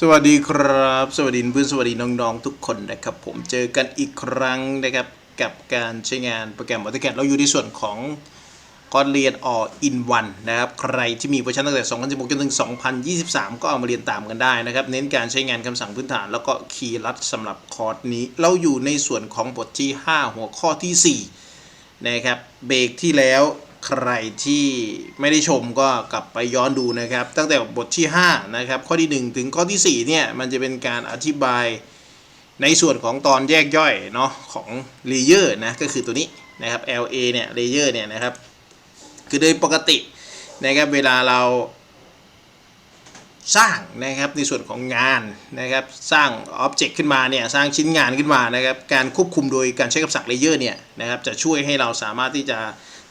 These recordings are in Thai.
สวัสดีครับ สวัสดีเพื่อนสวัสดีน้องๆทุกคนนะครับ ผมเจอกันอีกครั้งนะครับ กับการใช้งานโปรแกรม AutoCAD เราอยู่ในส่วนของคอร์สเรียน All in One นะครับ ใครที่มีเวอร์ชันตั้งแต่ 2016 จนถึง 2023 ก็เอามาเรียนตามกันได้นะครับ เน้นการใช้งานคำสั่งพื้นฐาน แล้วก็คีย์ลัดสำหรับคอร์สนี้ เราอยู่ในส่วนของบทที่ 5 หัวข้อทีสี่4 นะครับ เบรกที่แล้ว ใครที่ไม่ได้ชมก็กลับไปย้อนดูนะครับ ตั้งแต่บทที่ 5 นะครับ ข้อที่ 1 ถึงข้อที่ 4 เนี่ย มันจะเป็นการอธิบายในส่วนของตอนแยกย่อยเนาะของเลเยอร์นะ ก็คือตัวนี้นะครับ LA เนี่ยเลเยอร์เนี่ยนะครับ คือโดยปกตินะครับเวลาเราสร้างนะครับในส่วนของงานนะครับสร้างอ็อบเจกต์ขึ้นมาเนี่ยสร้างชิ้นงานขึ้นมานะครับการควบคุมโดยการใช้คำสั่งเลเยอร์เนี่ยนะครับจะช่วยให้เราสามารถที่จะ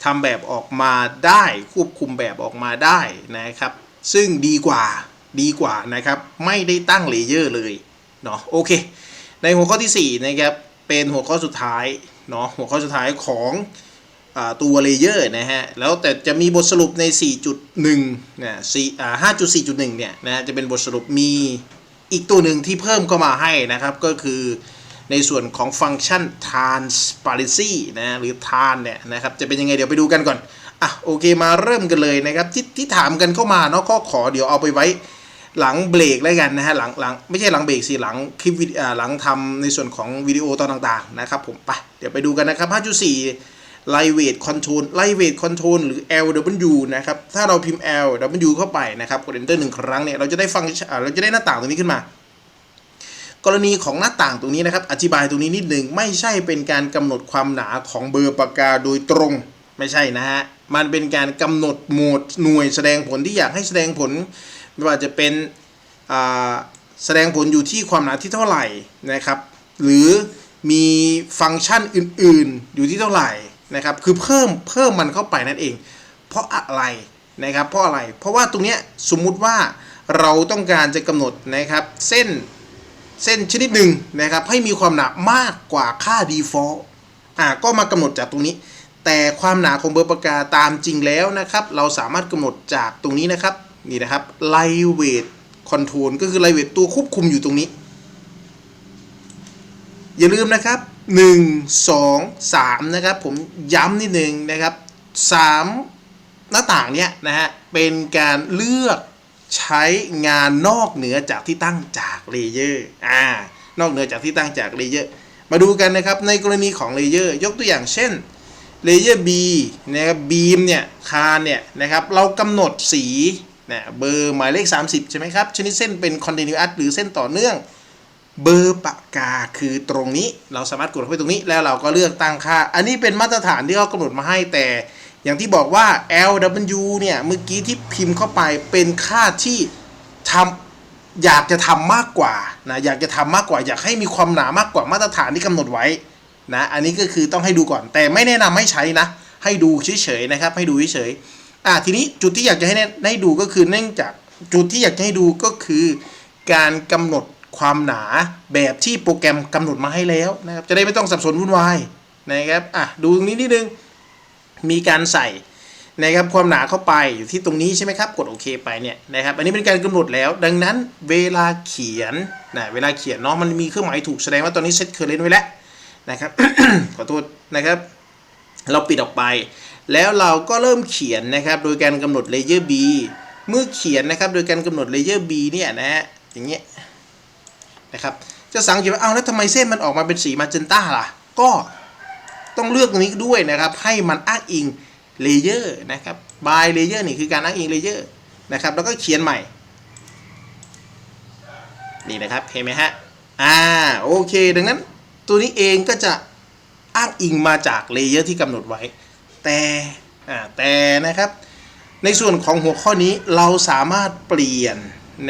ทำแบบออกมาได้ควบคุมแบบออกมาได้นะครับ ซึ่งดีกว่าดีกว่านะครับ ไม่ได้ตั้งเลเยอร์เลยเนาะโอเค ในหัวข้อทีสี่4 นะครับ เป็นหัวข้อสุดท้ายเนาะหัวข้อสุดท้ายของอตัวเลเยอร์นะฮะ แล้วแต่จะมีบทสรุปใน 4.1นะ4อ่า5.4.1 เนี่ยนะจะเป็นบทสรุปมีอีกตัวหนึ่งที่เพิ่มเข้ามาให้นะครับก็คือ ในส่วนของฟังก์ชัน transparency นะหรือ tran เนี่ยนะครับจะเป็นยังไงเดี๋ยวไปดูกันก่อนอะโอเคมาเริ่มกันเลยนะครับที่ที่ถามกันเข้ามาเนาะก็ขอเดี๋ยวเอาไปไว้หลังเบรกแล้วกันนะฮะหลังหลังไม่ใช่หลังเบรกสิหลังคลิปวิดีอ่าหลังทำในส่วนของวิดีโอตอนต่างๆนะครับผมไปเดี๋ยวไปดูกันนะครับ 5.4 Lightweight Control Lightweight Control หรือ LW นะครับ ถ้าเราพิมพ์ LW เข้าไปนะครับกด Enter หนึ่งครั้งเนี่ยเราจะได้ฟังเราจะได้หน้าต่างตรงนี้ขึ้นมา กรณีของหน้าต่างตรงนี้นะครับ อธิบายตรงนี้นิดหนึ่งไม่ใช่เป็นการกำหนดความหนาของเบอร์ปากกาโดยตรง ไม่ใช่นะฮะ มันเป็นการกำหนดโหมดหน่วยแสดงผลที่อยากให้แสดงผล ไม่ว่าจะเป็นแสดงผลอยู่ที่ความหนาที่เท่าไหร่นะครับ หรือมีฟังก์ชันอื่นๆอยู่ที่เท่าไหร่นะครับ คือเพิ่มเพิ่มมันเข้าไปนั่นเอง เพราะอะไรนะครับ เพราะอะไร เพราะว่าตรงเนี้ยสมมุติว่าเราต้องการจะกำหนดนะครับเส้น เส้นชนิดหนึ่งนะครับให้มีความหนามากกว่าค่า default อ่าก็มากำหนดจากตรงนี้ แต่ความหนาของเบอร์ปากกาตามจริงแล้วนะครับ เราสามารถกำหนดจากตรงนี้นะครับนี่นะครับ lightweight control ก็คือ lightweight ตัวควบคุมอยู่ตรงนี้ อย่าลืมนะครับ 1 2 3 นะครับ ผมย้ำนิดนึงนะครับ 3 หน้าต่างเนี้ยนะฮะเป็นการเลือก ใช้งานนอกเหนือจากที่ตั้งจากเลเยอร์อ่านอกเหนือจากที่ตั้งจากเลเยอร์มาดูกันนะครับในกรณีของเลเยอร์ยกตัวอย่างเช่นเลเยอร์ B นะครับบีมเนี่ยคานเนี่ยนะครับเรากำหนดสีนะเบอร์หมายเลข 30 ใช่ไหมครับ ชนิดเส้นเป็น continuous หรือเส้นต่อเนื่อง เบอร์ปากกาคือตรงนี้เราสามารถกดเข้าไปตรงนี้แล้วเราก็เลือกตั้งค่า อันนี้เป็นมาตรฐานที่เขากำหนดมาให้แต่ อย่างที่บอกว่า LW เนี่ย เมื่อกี้ที่พิมพ์เข้าไปเป็นค่าที่ทำอยากจะทำมากกว่านะอยากจะทำมากกว่า อยากให้มีความหนามากกว่ามาตรฐานที่กำหนดไว้นะอันนี้ก็คือต้องให้ดูก่อน แต่ไม่แนะนำให้ใช้นะ ให้ดูเฉยๆนะครับ ให้ดูเฉยๆอะทีนี้จุดที่อยากจะให้ให้ดูก็คือเนื่องจากจุดที่อยากจะให้ดูก็คือ การกำหนดความหนาแบบที่โปรแกรมกำหนดมาให้แล้วนะครับจะได้ไม่ต้องสับสนวุ่นวายนะครับอะดูตรงนี้นิดนึง มีการใส่นะครับความหนาเข้าไปอยู่ที่ตรงนี้ใช่ไหมครับ กดโอเคไปเนี่ยนะครับอันนี้เป็นการกำหนดแล้ว ดังนั้นเวลาเขียนนะเวลาเขียนเนาะมันมีเครื่องหมายถูกแสดงว่าตอนนี้เซตเคอร์เรนต์ไว้แล้วนะครับขอโทษนะครับ เราปิดออกไป แล้วเราก็เริ่มเขียนนะครับ โดยการกำหนดเลเยอร์ B เมื่อเขียนนะครับ โดยการกำหนดเลเยอร์ B เนี่ยนะฮะอย่างเงี้ยนะครับจะสังเกตว่าเอาแล้วทำไมเส้นมันออกมาเป็นสีมาเจนต้าล่ะ ก็ ต้องเลือกตรงนี้ด้วยนะครับ ให้มันอ้างอิงเลเยอร์นะครับ by layer นี่คือการอ้างอิงเลเยอร์นะครับ แล้วก็เขียนใหม่ นี่นะครับเห็นไหมฮะอ่าโอเค ดังนั้นตัวนี้เองก็จะอ้างอิงมาจากเลเยอร์ที่กำหนดไว้ แต่อ่าแต่นะครับ ในส่วนของหัวข้อนี้เราสามารถเปลี่ยน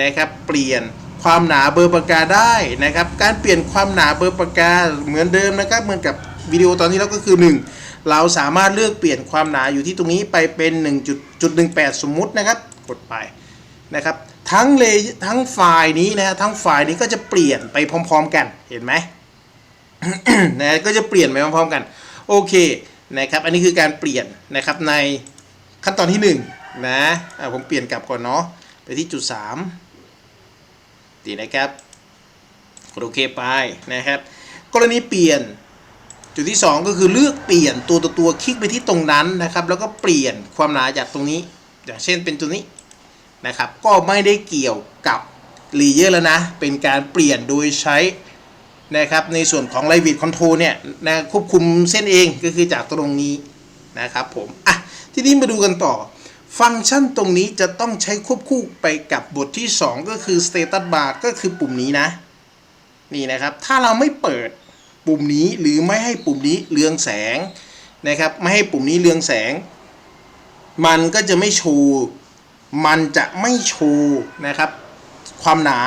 นะครับ เปลี่ยนความหนาเบอร์ปากกาได้นะครับ การเปลี่ยนความหนาเบอร์ปากกาเหมือนเดิมนะครับ เหมือนกับ วิดีโอตอนนี้แล้วก็คือ 1 เราสามารถเลือกเปลี่ยนความหนาอยู่ที่ตรงนี้ไปเป็น1.18 สมมุตินะครับ กดไปนะครับ ทั้งเลทั้งไฟล์นี้นะทั้งไฟล์นี้ก็จะเปลี่ยนไปพร้อม ๆ กันเห็นไหมนะก็จะเปลี่ยนไปพร้อมๆกันโอเคนะครับอันนี้คือการเปลี่ยนนะครับในขั้นตอนที่ 1 นะะผมเปลี่ยนกลับก่อนเนาะไปที่จุด3ดีนะครับกดโอเคไปนะครับ กรณีเปลี่ยน จุดที่ 2 ก็คือเลือกเปลี่ยนตัวตัวตัวคลิกไปที่ตรงนั้นนะครับ แล้วก็เปลี่ยนความหนาจากตรงนี้ อย่างเช่นเป็นตัวนี้นะครับ ก็ไม่ได้เกี่ยวกับเลเยอร์แล้วนะ เป็นการเปลี่ยนโดยใช้นะครับในส่วนของ l i v e Control เนี่ยนะควบคุมเส้นเองก็คือจากตรงนี้นะครับผมอะทีนี้มาดูกันต่อ ฟังก์ชันตรงนี้จะต้องใช้ควบคู่ไปกับบทที่ 2 ก็คือ Status Bar ก็คือปุ่มนี้นะ นี่นะครับ ถ้าเราไม่เปิด ปุ่มนี้หรือไม่ให้ปุ่มนี้เรืองแสงนะครับไม่ให้ปุ่มนี้เรืองแสง มันก็จะไม่โชว์มันจะไม่โชว์นะครับ ความหนา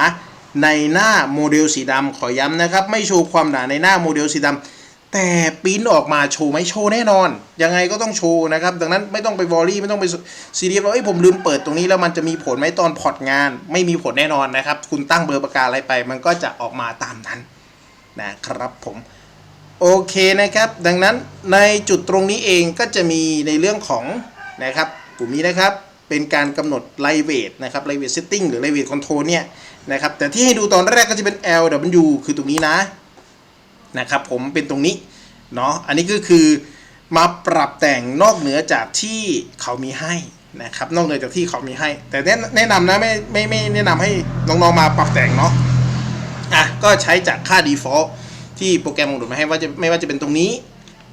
ในหน้าโมเดลสีดำขอย้ำนะครับ ไม่โชว์ความหนาในหน้าโมเดลสีดำแต่ปริ้นออกมาโชว์ไหมโชว์แน่นอน ยังไงก็ต้องโชว์นะครับ ดังนั้นไม่ต้องไปวอรี่ไม่ต้องไปซีเรียสว่าเอ้ยผมลืมเปิดตรงนี้แล้วมันจะมีผลไหมตอนพอร์ตงาน ไม่มีผลแน่นอนนะครับ คุณตั้งเบอร์ปากกาอะไรไป มันก็จะออกมาตามนั้น นะครับผมโอเคนะครับ ดังนั้นในจุดตรงนี้เองก็จะมีในเรื่องของนะครับปุ่มนี้นะครับเป็นการกำหนดไลเวทนะครับไลเวทเซตติ้งหรือไลเวทคอนโทรเนี่ยนะครับแต่ที่ให้ดูตอนแรกก็จะเป็น L W คือตรงนี้นะนะครับผมเป็นตรงนี้เนาะอันนี้ก็คือมาปรับแต่งนอกเหนือจากที่เขามีให้นะครับนอกเหนือจากที่เขามีให้ แต่แนะแนะนำนะไม่ไม่ไม่แนะนำให้น้องๆมาปรับแต่งเนาะ อะก็ใช้จากค่า default ที่โปรแกรมกำหนดมาให้ว่าจะไม่ว่าจะเป็นตรงนี้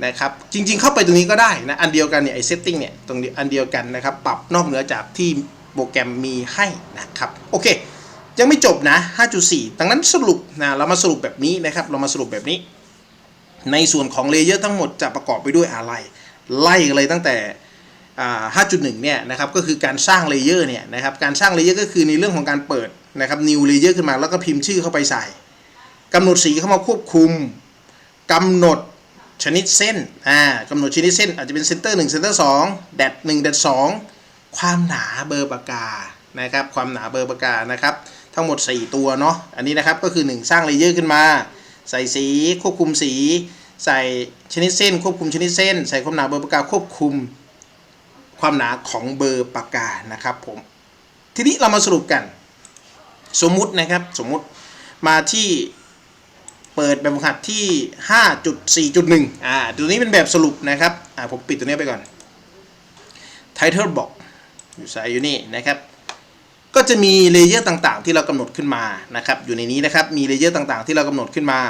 นะครับจริงๆเข้าไปตรงนี้ก็ได้นะอันเดียวกันเนี่ยไอ้ setting เนี่ยตรงอันเดียวกันนะครับปรับนอกเหนือจากที่โปรแกรมมีให้นะครับโอเค ยังไม่จบนะ 5.4 ดังนั้นสรุปนะเรามาสรุปแบบนี้นะครับเรามาสรุปแบบนี้ ในส่วนของเลเยอร์ทั้งหมดจะประกอบไปด้วยอะไร ไล่กันเลยตั้งแต่5.1 เนี่ยนะครับก็คือการสร้างเลเยอร์เนี่ยนะครับการสร้างเลเยอร์ก็คือในเรื่องของการเปิด นะครับ new layer ขึ้นมาแล้วก็พิมพ์ชื่อเข้าไปใส่กำหนดสีเข้ามาควบคุมกำหนดชนิดเส้นอ่ากำหนดชนิดเส้น อาจจะเป็นเซนเตอร์1เซนเตอร์2แดด1แดด2ความหนาเบอร์ปากกานะครับ ความหนาเบอร์ปากกานะครับ ทั้งหมด 4 ตัวเนาะอันนี้นะครับก็คือ 1 สร้างเลเยอร์ขึ้นมา ใส่สีควบคุมสี ใส่ชนิดเส้น ควบคุมชนิดเส้น ใส่ความหนาเบอร์ปากกาควบคุม ความหนาของเบอร์ปากกานะครับผมทีนี้เรามาสรุปกัน สมมุตินะครับสมมุติมาที่เปิดแบบฝึกหัดที่ 5.4.1 อ่า ตัวนี้เป็นแบบสรุปนะครับ อ่า ผมปิดตัวนี้ไปก่อน Title Box อยู่ใส่อยู่นี่นะครับ ก็จะมีเลเยอร์ต่างๆ ที่เรากำหนดขึ้นมานะครับ อยู่ในนี้นะครับ มีเลเยอร์ต่างๆ ที่เรากำหนดขึ้นมา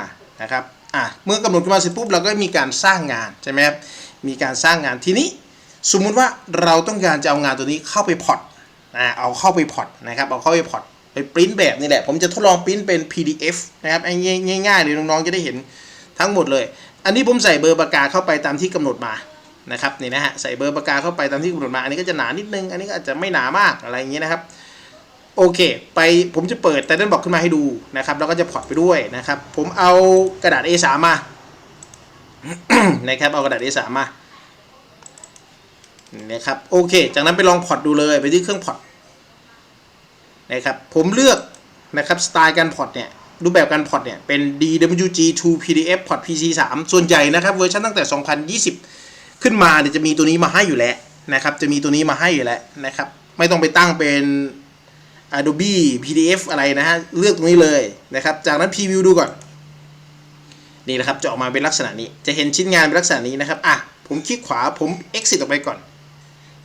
นะครับ อะเมื่อกำหนดขึ้นมาเสร็จปุ๊บเราก็มีการสร้างงานใช่ไหมครับ มีการสร้างงานทีนี้ สมมุติว่าเราต้องการจะเอางานตัวนี้เข้าไปพอร์ต อ่า เอาเข้าไปพอร์ตนะครับ เอาเข้าไปพอร์ต ไปปริ้นแบบนี่แหละ ผมจะทดลองปริ้นเป็น PDF นะครับง่ายๆเลยน้องๆจะได้เห็นทั้งหมดเลย อันนี้ผมใส่เบอร์ปากกาเข้าไปตามที่กำหนดมานะครับนี่นะฮะใส่เบอร์ปากกาเข้าไปตามที่กำหนดมาอันนี้ก็จะหนานิดนึง อันนี้ก็อาจจะไม่หนามากอะไรอย่างเงี้ยนะครับโอเค ไปผมจะเปิดแต่ด้านบอกขึ้นมาให้ดูนะครับ แล้วก็จะพอร์ตไปด้วยนะครับ ผมเอากระดาษ A3 มานะครับเอากระดาษ A3 มานะครับโอเค จากนั้นไปลองพอร์ตดูเลยไปที่เครื่องพอร์ต นะครับผมเลือกนะครับสไตล์การพอร์ตเนี่ยรูปแบบการพอร์ตเนี่ยเป็น DWG to PDF พอร์ต PC 3ส่วนใหญ่นะครับเวอร์ชันตั้งแต่ 2020 ขึ้นมาเนี่ยจะมีตัวนี้มาให้อยู่แล้วนะครับจะมีตัวนี้มาให้อยู่แล้วนะครับไม่ต้องไปตั้งเป็น Adobe PDF อะไรนะฮะเลือกตรงนี้เลยนะครับจากนั้นพรีวิวดูก่อนนี่นะครับจะออกมาเป็นลักษณะนี้ จะเห็นชิ้นงานเป็นลักษณะนี้นะครับอะผมคลิกขวาผม exit ออกไปก่อน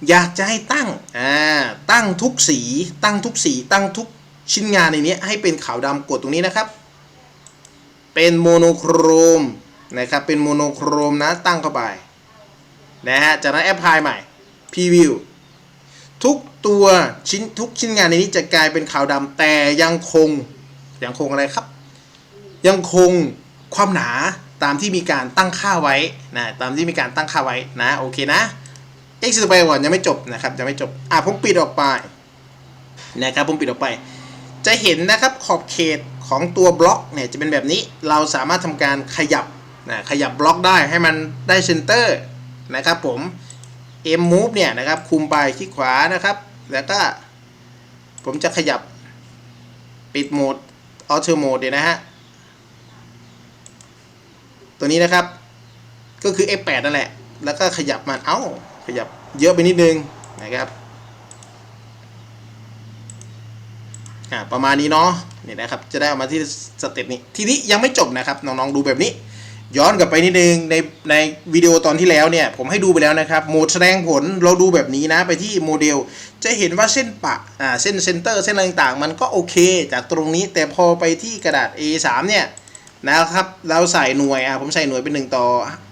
อยากจะให้ตั้งอ่าตั้งทุกสี ตั้งทุกสี ตั้งทุกชิ้นงานในนี้ให้เป็นขาวดำกดตรงนี้นะครับ เป็นโมโนโครมนะครับเป็นโมโนโครมนะตั้งเข้าไปนะฮะจากนั้นแอปพลายใหม่พรีวิวทุกตัวชิ้นทุกชิ้นงานในนี้จะกลายเป็นขาวดำแต่ยังคงยังคงอะไรครับ ยังคงความหนาตามที่มีการตั้งค่าไว้นะตามที่มีการตั้งค่าไว้นะโอเคนะ exit ไปก่อนยังไม่จบนะครับยังไม่จบอะผมปิดออกไปนะครับผมปิดออกไป จะเห็นนะครับขอบเขตของตัวบล็อกเนี่ยจะเป็นแบบนี้เราสามารถทำการขยับนะขยับบล็อกได้ให้มันได้เซนเตอร์นะครับผม M move เนี่ยนะครับคุมไปคลิกขวานะครับ แล้วก็ผมจะขยับปิดโหมด Auto Mode เดี๋ยวนะฮะตัวนี้นะครับก็คือ F8 นั่นแหละ แล้วก็ขยับมันเอ้า ขยับเยอะไปนิดนึงนะครับอ่าประมาณนี้เนาะนี่นะครับจะได้เอามาที่สเต็ปนี้ทีนี้ยังไม่จบนะครับน้องๆดูแบบนี้ ย้อนกลับไปนิดนึงในในวิดีโอตอนที่แล้วเนี่ยผมให้ดูไปแล้วนะครับโหมดแสดงผลเราดูแบบนี้นะไปที่โมเดล จะเห็นว่าเส้นปะอ่าเส้นเซนเตอร์เส้นอะไรต่างๆ มันก็โอเค จากตรงนี้แต่พอไปที่กระดาษ A3 เนี่ยนะครับเราใส่หน่วยอะผมใส่หน่วยเป็น 1 ต่อ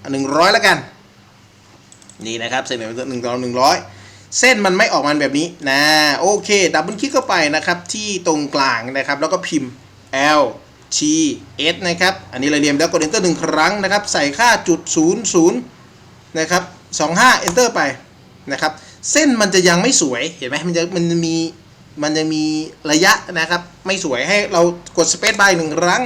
100 แล้วกัน นี่นะครับใส่หน่วยเป็น1ต่อ100เส้นมันไม่ออกมาแบบนี้นะโอเคดับเบิลคลิกเข้าไปนะครับที่ตรงกลางนะครับ แล้วก็พิมพ์ L T S นะครับ อันนี้เราเรียนแล้วกด Enter หนึ่งครั้งนะครับ ใส่ค่าจุด0 0นะครับ25 Enter ไปนะครับ เส้นมันจะยังไม่สวยเห็นไหมมันจะมันจะมีมันจะมีระยะนะครับ ไม่สวยให้เรากด Space Bar หนึ่งครั้ง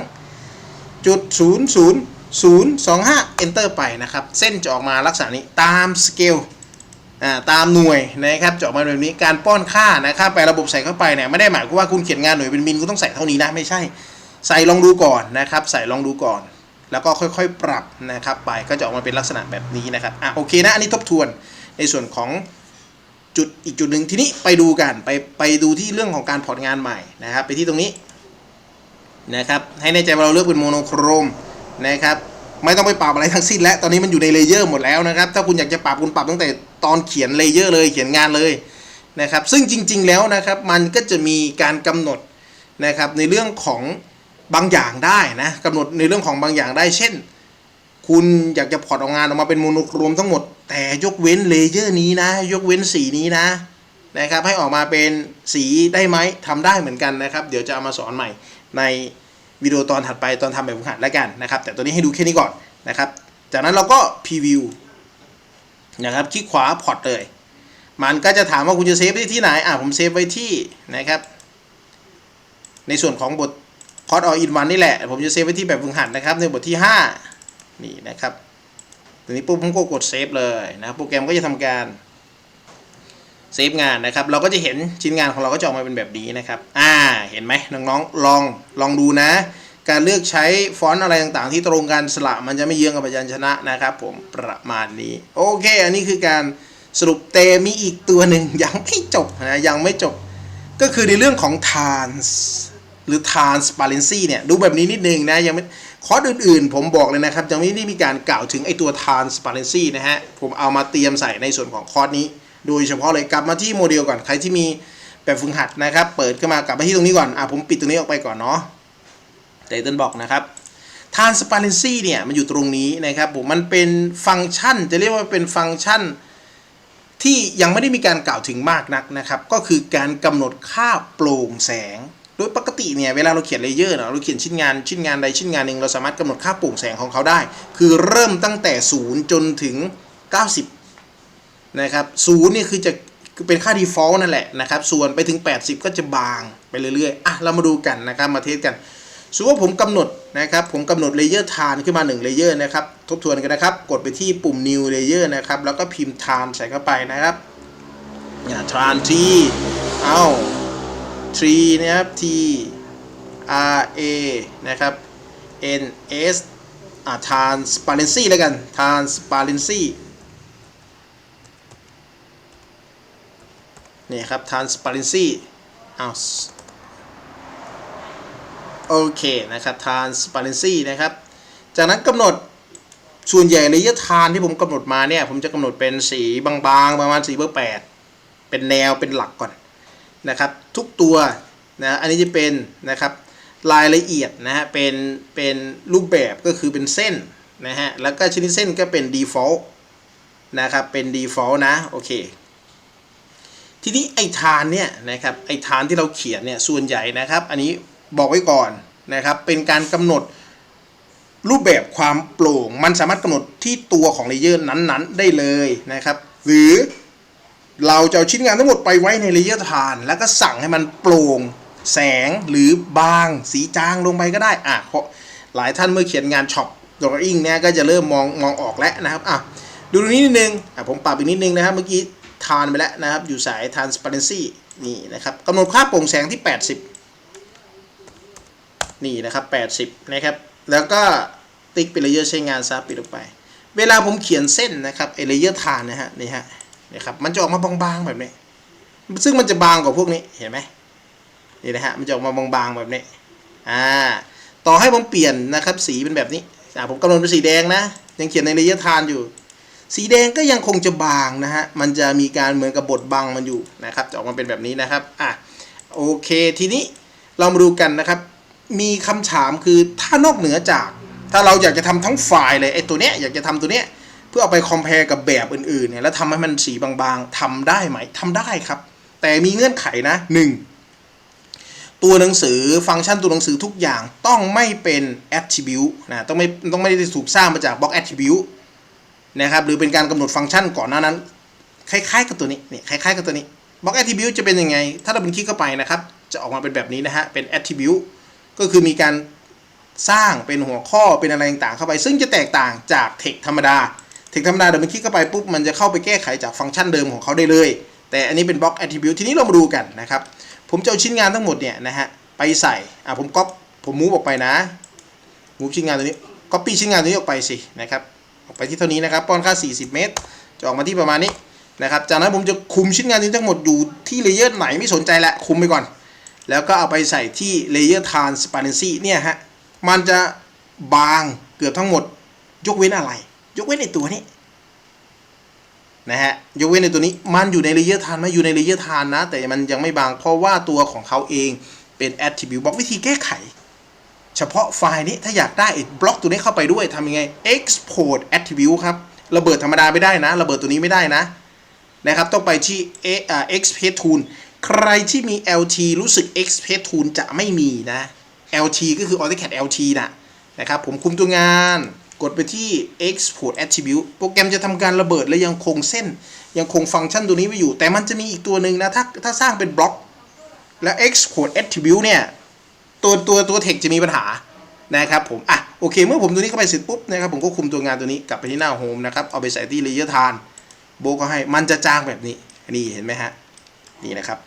จุด0 0 0 2 5 Enter ไปนะครับ เส้นจะออกมาลักษณะนี้ตามสเกลตามหน่วยนะครับจะออกมาแบบนี้การป้อนค่านะครับไประบบใส่เข้าไปเนี่ยไม่ได้หมายความว่าคุณเขียนงานหน่วยเป็นมิลคุณต้องใส่เท่านี้นะไม่ใช่ ใส่ลองดูก่อนนะครับ ใส่ลองดูก่อน แล้วก็ค่อยๆ ปรับนะครับ ไปก็จะออกมาเป็นลักษณะแบบนี้นะครับอะโอเคนะอันนี้ทบทวนในส่วนของจุดอีกจุดหนึ่งทีนี้ไปดูกันไปไปดูที่เรื่องของการพอร์ตงานใหม่นะครับ ไปที่ตรงนี้นะครับให้ในใจว่าเราเลือกเป็นโมโนโครม นะครับไม่ต้องไปปรับอะไรทั้งสิ้นแล้วตอนนี้มันอยู่ในเลเยอร์หมดแล้วนะครับ ถ้าคุณอยากจะปรับคุณปรับตั้งแต่ตอนเขียนเลเยอร์เลยเขียนงานเลยนะครับ ซึ่งจริง ๆแล้วนะครับมันก็จะมีการกำหนดนะครับในเรื่องของบางอย่างได้นะกำหนดในเรื่องของบางอย่างได้ เช่น คุณอยากจะพอร์ตออกงานออกมาเป็นโมโนโครมทั้งหมด แต่ยกเว้นเลเยอร์นี้นะ ยกเว้นสีนี้นะนะครับให้ออกมาเป็นสีได้ไหมทำได้เหมือนกันนะครับ เดี๋ยวจะเอามาสอนใหม่ใน วิดีโอตอนถัดไปตอนทำแบบฝึกหัดแล้วกันนะครับ แต่ตัวนี้ให้ดูแค่นี้ก่อนนะครับ จากนั้นเราก็พรีวิวนะครับคลิกขวาพอร์ตเลย มันก็จะถามว่าคุณจะเซฟไว้ที่ไหนอะผมเซฟไว้ที่นะครับ ในส่วนของบทคอร์สออินวันนี่แหละ ผมจะเซฟไว้ที่แบบฝึกหัดนะครับ ในบทที่ 5 นี่นะครับตัวนี้ปุ๊บผมก็กดเซฟเลยนะโปรแกรมก็จะทำการ เซฟงานนะครับ เราก็จะเห็นชิ้นงานของเราก็จะออกมาเป็นแบบนี้นะครับ อ่า เห็นไหมน้องๆ ลอง ลองดูนะ การเลือกใช้ฟอนต์อะไรต่างๆ ที่ตรงกันสละมันจะไม่เยื้องกับพยัญชนะนะครับ ผม ประมาณนี้ โอเค อันนี้คือการสรุปเตมีอีกตัวหนึ่งยังไม่จบนะ ยังไม่จบ ก็คือในเรื่องของ trans หรือ transparency เนี่ย ดูแบบนี้นิดนึงนะ ยังไม่ คอร์สอื่นๆ ผมบอกเลยนะครับ ยังไม่ได้มีการกล่าวถึงไอตัว transparency นะฮะ ผมเอามาเตรียมใส่ในส่วนของคอร์สนี้ ดยเฉพาะเลยกลับมาที่โมเดลก่อนใครที่มีแบบฝึกหัดนะครับ เปิดขึ้นมากลับมาที่ตรงนี้ก่อนอะผมปิดตรงนี้ออกไปก่อนเนาะไตเติ้ลบอกนะครับ transparency เนี่ยมันอยู่ตรงนี้นะครับผมมันเป็นฟังก์ชัน จะเรียกว่าเป็นฟังก์ชันที่ยังไม่ได้มีการกล่าวถึงมากนักนะครับ ก็คือการกำหนดค่าโปร่งแสง โดยปกติเนี่ยเวลาเราเขียนเลเยอร์เนาะเราเขียนชิ้นงานชิ้นงานใดชิ้นงานหนึ่งเราสามารถกำหนดค่าโปร่งแสงของเขาได้ คือเริ่มตั้งแต่ 0 จนถึง90 นะครับศูนย์นี่คือจะเป็นค่า default นั่นแหละนะครับ ส่วนไปถึง 80 ก็จะบางไปเรื่อยๆ อะ เรามาดูกันนะครับมาเทสกันสมมติว่าผมกำหนดนะครับ ผมกำหนดเลเยอร์ทานขึ้นมา1เลเยอร์นะครับ ทบทวนกันนะครับ กดไปที่ปุ่ม new layer นะครับ แล้วก็พิมพ์ทานใส่เข้าไปนะครับเนี่ยทานทีเอา t นะครับ t r a นะครับ n s อ่า transparency แล้วกัน transparency นี่ครับ transparency อ้าวโอเคนะครับ transparency นะครับ จากนั้นกำหนดส่วนใหญ่ระยะทานที่ผมกำหนดมาเนี่ย ผมจะกำหนดเป็นสีบางๆ ประมาณสีเบอร์ 8 เป็นแนวเป็นหลักก่อนนะครับ ทุกตัวนะอันนี้จะเป็นนะครับรายละเอียดนะฮะเป็นเป็นรูปแบบก็คือเป็นเส้นนะฮะแล้วก็ชนิดเส้นก็เป็น default นะครับเป็น default นะ โอเค ทีนี้ไอ้ฐานเนี่ยนะครับไอ้ฐานที่เราเขียนเนี่ยส่วนใหญ่นะครับ อันนี้บอกไว้ก่อนนะครับ เป็นการกำหนดรูปแบบความโปร่ง มันสามารถกำหนดที่ตัวของเลเยอร์นั้นๆ ได้เลยนะครับ หรือเราจะเอาชิ้นงานทั้งหมดไปไว้ในเลเยอร์ฐาน แล้วก็สั่งให้มันโปร่งแสงหรือบางสีจางลงไปก็ได้อะเพราะหลายท่านเมื่อเขียนงานช็อปดรอริ่งเนี่ยก็จะเริ่มมองมองออกแล้วนะครับอะดูตรงนี้นิดนึงอะผมปรับอีกนิดนึงนะครับเมื่อกี้ ทานไปแล้วนะครับ อยู่สาย transparency นี่นะครับกำหนดค่าโปร่งแสงที่ 80 นี่นะครับ 80 นะครับ แล้วก็ติ๊กเป็นเลเยอร์ใช้งานซะปิดออกไป เวลาผมเขียนเส้นนะครับไอเลเยอร์ทานนะฮะนี่ฮะนี่ครับมันจะออกมาบางๆแบบนี้ ซึ่งมันจะบางกว่าพวกนี้เห็นไหมนี่นะฮะมันจะออกมาบางๆแบบนี้อ่าต่อให้ผมเปลี่ยนนะครับสีเป็นแบบนี้อ่าผมกำหนดเป็นสีแดงนะยังเขียนในเลเยอร์ทานอยู่ สีแดงก็ยังคงจะบางนะฮะ มันจะมีการเหมือนกับบดบังมันอยู่นะครับ จะออกมาเป็นแบบนี้นะครับ อะ โอเค ทีนี้เรามาดูกันนะครับ มีคำถามคือถ้านอกเหนือจาก ถ้าเราอยากจะทำทั้งไฟล์เลยไอ้ตัวเนี้ยอยากจะทำตัวเนี้ยเพื่อเอาไปคอมเพลกับแบบอื่นๆเนี่ยแล้วทำให้มันสีบางๆทำได้ไหมทำได้ครับ แต่มีเงื่อนไขนะหนึ่งตัวหนังสือฟังก์ชันตัวหนังสือทุกอย่างต้องไม่เป็น attribute นะต้องไม่ต้องไม่ได้ถูกสร้างมาจากบล็อก attribute นะครับหรือเป็นการกำหนดฟังก์ชันก่อนหน้านั้น คล้ายๆกับตัวนี้นี่คล้ายๆกับตัวนี้บล็อก attribute จะเป็นยังไง ถ้าเราเป็นคลิกเข้าไปนะครับ จะออกมาเป็นแบบนี้นะฮะเป็น attribute ก็คือมีการสร้างเป็นหัวข้อเป็นอะไรต่างๆเข้าไป ซึ่งจะแตกต่างจาก text ธรรมดา text ธรรมดาเดี๋ยวมันคลิกเข้าไปปุ๊บมันจะเข้าไปแก้ไขจากฟังก์ชันเดิมของเขาได้เลย แต่อันนี้เป็นบล็อก attribute ทีนี้เรามาดูกันนะครับ ผมจะเอาชิ้นงานทั้งหมดเนี่ยนะฮะไปใส่อะผมก๊อปผมมูฟออกไปนะมูฟชิ้นงานตัวนี้ก๊อปปี้ชิ้นงานตัวนี้ออกไปสินะครับ ไปที่เท่านี้นะครับ ป้อนค่า 40 เมตร จะออกมาที่ประมาณนี้นะครับ จากนั้นผมจะคุมชิ้นงานนี้ทั้งหมดอยู่ที่เลเยอร์ไหนไม่สนใจละคุมไปก่อน แล้วก็เอาไปใส่ที่เลเยอร์ transparency เนี่ยฮะ มันจะบางเกือบทั้งหมด ยกเว้นอะไร ยกเว้นในตัวนี้นะฮะ ยกเว้นในตัวนี้ มันอยู่ในเลเยอร์ทานไหมาอยู่ในเลเยอร์ทานนะ แต่มันยังไม่บาง เพราะว่าตัวของเขาเองเป็น attribute บอกวิธีแก้ไข เฉพาะไฟล์นี้ถ้าอยากได้บล็อกตัวนี้เข้าไปด้วยทำยังไง export attribute ครับ ระเบิดธรรมดาไม่ได้นะ ระเบิดตัวนี้ไม่ได้นะ นะครับ ต้องไปที่ A- อ่า export tool ใครที่มี LT รู้สึก export tool จะไม่มีนะ LT ก็คือ AutoCAD LT นะนะครับ ผมคุมตัวงาน กดไปที่ export attribute โปรแกรมจะทำการระเบิดและยังคงเส้น ยังคงฟังก์ชันตัวนี้ไว้อยู่ แต่มันจะมีอีกตัวหนึ่งนะ ถ้าถ้าสร้างเป็นบล็อก แล้ว export attribute เนี่ย ตัวตัวตัว text จะมีปัญหานะครับผมอะโอเค เมื่อผมตัวนี้เข้าไปเสร็จปุ๊บนะครับผมก็คุมตัวงานตัวนี้กลับไปที่หน้าโฮมนะครับเอาไปใส่ที่ layer ทานโบก็ให้มันจะจางแบบนี้นี่เห็นไหมฮะนี่นะครับ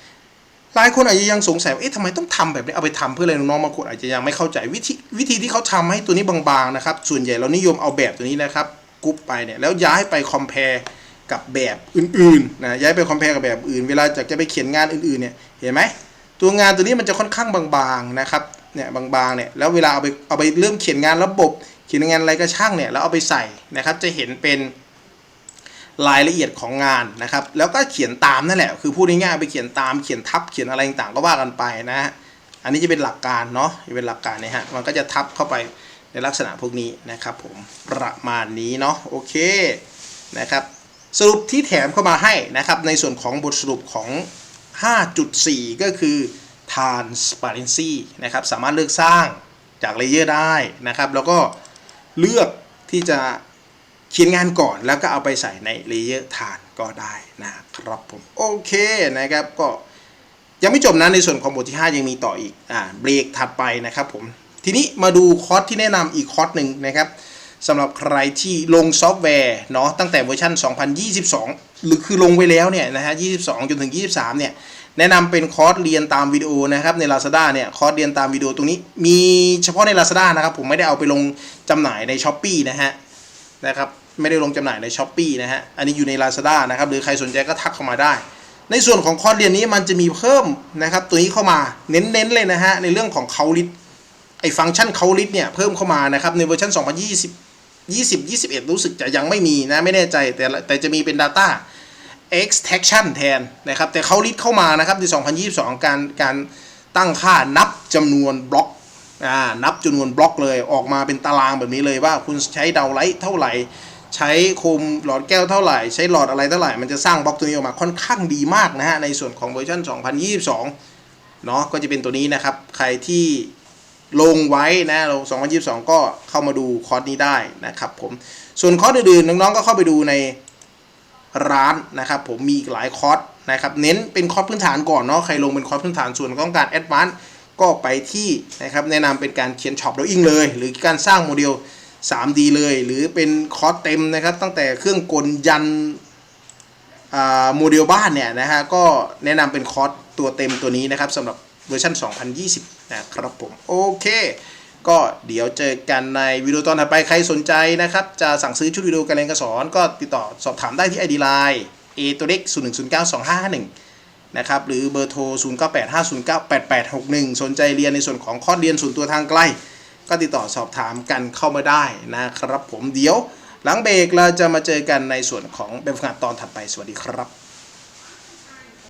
หลายคนอาจจะยังสงสัยว่าเอ๊ะทำไมต้องทำแบบนี้เอาไปทำเพื่ออะไรน้องๆบางคนอาจจะยังไม่เข้าใจวิธีวิธีที่เขาทำให้ตัวนี้บางๆนะครับส่วนใหญ่เรานิยมเอาแบบตัวนี้นะครับกรุ๊ปไปเนี่ยแล้วย้ายไปคอมเพลกับแบบอื่นๆนะย้ายไปคอมเพลกับแบบอื่น เวลาจะจะไปเขียนงานอื่นๆเนี่ยเห็นไหม ตัวงานตัวนี้มันจะค่อนข้างบางๆนะครับเนี่ยบางๆเนี่ยแล้วเวลาเอาไปเอาไปเริ่มเขียนงานระบบ เขียนงานอะไรก็ช่างเนี่ยแล้วเอาไปใส่นะครับจะเห็นเป็นรายละเอียดของงานนะครับ แล้วก็เขียนตามนั่นแหละ คือพูดง่ายๆไปเขียนตามเขียนทับเขียนอะไรต่างๆก็ว่ากันไปนะฮะอันนี้จะเป็นหลักการเนาะจะเป็นหลักการเนี่ยฮะมันก็จะทับเข้าไปในลักษณะพวกนี้นะครับ ผมประมาณนี้เนาะโอเคนะครับ สรุปที่แถมเข้ามาให้นะครับ ในส่วนของบทสรุปของ 5.4 ก็คือ transparency นะครับสามารถเลือกสร้างจากเลเยอร์ได้นะครับ แล้วก็เลือกที่จะเขียนงานก่อนแล้วก็เอาไปใส่ในเลเยอร์ฐานก็ได้นะครับผมโอเคนะครับก็ยังไม่จบนะในส่วนของบทที่ 5 ยังมีต่ออีกอ่าเบรกถัดไปนะครับผมทีนี้มาดูคอร์สที่แนะนำอีกคอร์สหนึ่งนะครับสำหรับใครที่ลงซอฟต์แวร์เนาะตั้งแต่เวอร์ชัน2022 หรือคือลงไว้แล้วเนี่ยนะฮะ22 จนถึง 23 เนี่ย แนะนำเป็นคอร์สเรียนตามวิดีโอนะครับใน Lazada เนี่ยคอร์สเรียนตามวิดีโอตรงนี้ มีเฉพาะใน Lazada นะครับ ผมไม่ได้เอาไปลงจำหน่ายใน s h อ p e e นะฮะนะครับไม่ได้ลงจำหน่ายใน s h อ p e e นะฮะอันนี้อยู่ใน Lazada นะครับหรือใครสนใจก็ทักเข้ามาได้ ในส่วนของคอร์สเรียนนี้มันจะมีเพิ่มนะครับตัวนี้เข้ามาเน้นๆเลยนะฮะในเรื่องของเขาลิไอ้ฟังก์ชันเขาลิสเนี่ยเพิ่มเข้ามานะครับในเวอร์ชัน2020 20 21 รู้สึกจะยังไม่มีนะ ไม่แน่ใจแต่แต่จะมีเป็น Data extraction แทนนะครับ แต่เขาลิสเข้ามานะครับใน 2022 การการตั้งค่านับจำนวนบล็อกอ่านับจำนวนบล็อกเลยออกมาเป็นตารางแบบนี้เลยว่าคุณใช้ดาวไลท์เท่าไหร่ ใช้โคมหลอดแก้วเท่าไหร่ ใช้หลอดอะไรเท่าไหร่ มันจะสร้างบล็อกตัวนี้ออกมาค่อนข้างดีมากนะฮะในส่วนของเวอร์ชัน2022 เนาะก็จะเป็นตัวนี้นะครับ ใครที่ลงไว้นะลง2022 ก็เข้ามาดูคอร์สนี้ได้นะครับผม ส่วนคอร์สอื่นๆน้องๆก็เข้าไปดูใน ร้านนะครับผมมีอีกหลายคอร์สนะครับเน้นเป็นคอร์สพื้นฐานก่อนเนาะใครลงเป็นคอร์สพื้นฐานส่วนต้องการแอดวานซ์ก็ไปที่นะครับแนะนำเป็นการเขียนช็อปดออิงเลย หรือการสร้างโมเดล 3D เลย หรือเป็นคอร์สเต็มนะครับ ตั้งแต่เครื่องกลยันโมเดลบ้านเนี่ยนะฮะก็แนะนำเป็นคอร์สตัวเต็มตัวนี้นะครับสำหรับเวอร์ชัน2020 นะครับผม โอเค ก็เดี๋ยวเจอกันในวิดีโอตอนถัดไปใครสนใจนะครับ จะสั่งซื้อชุดวิดีโอการเรียนการสอน ก็ติดต่อสอบถามได้ที่ ID Line A ตัวเล็ก0 1 0 9 2 5 5 1นะครับหรือเบอร์โทร 0985098861 สนใจเรียนในส่วนของคอเรียนส่วนตัวทางไกล ก็ติดต่อสอบถามกันเข้ามาได้นะครับผมเดี๋ยว หลังเบรกเราจะมาเจอกันในส่วนของแบบฝึกหัดตอนถัดไปสวัสดีครับ